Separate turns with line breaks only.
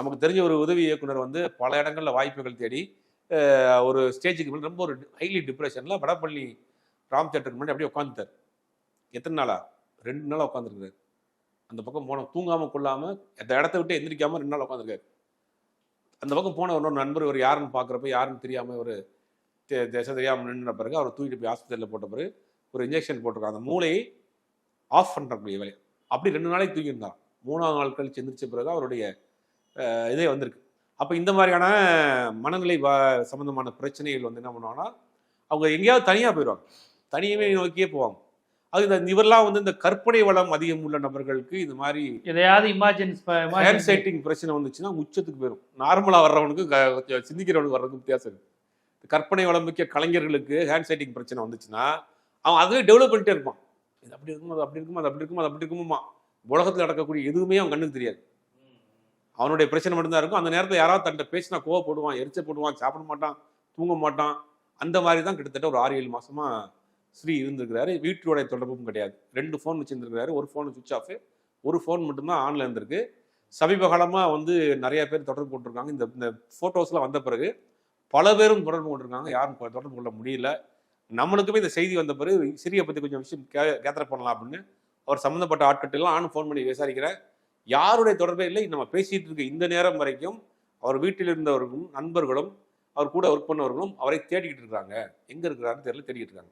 நமக்கு தெரிஞ்ச ஒரு உதவி இயக்குனர் வந்து பல இடங்களில் வாய்ப்புகள் தேடி ஒரு ஸ்டேஜுக்கு முன்னாடி ரொம்ப ஒரு ஹைலி டிப்ரெஷனில் வடப்பள்ளி ராம் தேட்டருக்கு முன்னாடி அப்படியே உட்காந்துட்டார் எத்தனை நாளா? ரெண்டு நாளாக உட்காந்துருக்காரு அந்த பக்கம் போன தூங்காமல் கொள்ளாமல் அந்த இடத்த விட்டு எந்திரிக்காமல் ரெண்டு நாள் உட்காந்துருக்காரு அந்த பக்கம் போன ஒரு நண்பர் ஒரு யாருன்னு பார்க்குறப்ப யாருன்னு தெரியாமல் ஒரு திசை தெரியாமல் நின்றுன பிறகு அவரை தூக்கிட்டு போய் ஆஸ்பத்திரியில் போட்ட பிறகு ஒரு இன்ஜெக்ஷன் போட்டிருக்காங்க அந்த மூளையை ஆஃப் பண்ணுறக்கூடிய வேலை அப்படி ரெண்டு நாளைக்கு தூக்கியிருந்தான் மூணாவது நாள் கழிச்சு எந்திரிச்ச பிறகு அவருடைய இதே வந்திருக்கு. அப்போ இந்த மாதிரியான மனநிலை சம்பந்தமான பிரச்சனைகள் வந்து என்ன பண்ணுவாங்கன்னா அவங்க எங்கேயாவது தனியாக போயிடுவாங்க. தனியவே நோக்கியே போவாங்க. அது இந்த இவரெல்லாம் வந்து இந்த கற்பனை வளம் அதிகம் உள்ள நபர்களுக்கு இது மாதிரி
எதையாவது இமேஜின்
ஹேண்ட் சைட்டிங் பிரச்சனை வந்துச்சுன்னா உச்சத்துக்கு போயிடும் நார்மலாக வர்றவனுக்கு சிந்திக்கிறவனுக்கு வர்றதுக்கு வித்தியாசம் இருக்கு. கற்பனை வளம் மிக்க கலைஞர்களுக்கு ஹேண்ட் சைட்டிங் பிரச்சனை வந்துச்சுன்னா அவன் அதுவே டெவலப் பண்ணிட்டே இருப்பான். இது அப்படி இருக்கும் அது அப்படி இருக்கும் அது அப்படி இருக்கும் அது அப்படி இருக்குமா உலகத்தில் நடக்கக்கூடிய எதுவுமே அவன் கண்ணுக்கு தெரியாது. அவனுடைய பிரச்சனை மட்டும்தான் இருக்கும். அந்த நேரத்தில் யாராவது தன்ட்ட பேசினா கோவப்படுவான் எரிச்சல் போடுவான் சாப்பிட மாட்டான் தூங்க மாட்டான். அந்த மாதிரி தான் கிட்டத்தட்ட ஒரு ஆறு ஏழு மாசமா ஸ்ரீ இருந்திருக்கிறாரு. வீட்டோடைய தொடர்பும் கிடையாது. ரெண்டு ஃபோன் வச்சுருந்துருக்கிறாரு. ஒரு ஃபோன் சுவிச் ஆஃப் ஒரு ஃபோன் மட்டும்தான் ஆன்ல இருந்திருக்கு. சமீபகாலமாக வந்து நிறைய பேர் தொடர்பு கொண்டிருக்காங்க. இந்த இந்த ஃபோட்டோஸ்லாம் வந்த பிறகு பல பேரும் தொடர்பு கொண்டிருக்காங்க. யாரும் தொடர்பு கொள்ள முடியல. நம்மளுக்குமே இந்த செய்தி வந்த பிறகு சிறியை பற்றி கொஞ்சம் விஷயம் கே கேதர் பண்ணலாம் அப்படின்னு அவர் சம்மந்தப்பட்ட ஆட்கட்டெல்லாம் ஆன் ஃபோன் பண்ணி விசாரிக்கிறேன். யாருடைய தொடர்பே இல்லை. நம்ம பேசிட்டு இருக்க இந்த நேரம் வரைக்கும் அவர் வீட்டில் இருந்தவர்களும் நண்பர்களும் அவர் கூட ஒர்க் பண்ணவர்களும் அவரை தேடிக்கிட்டு இருக்காங்க. எங்க இருக்கிறாருன்னு தெரியல தேடிக்கிட்டு இருக்காங்க.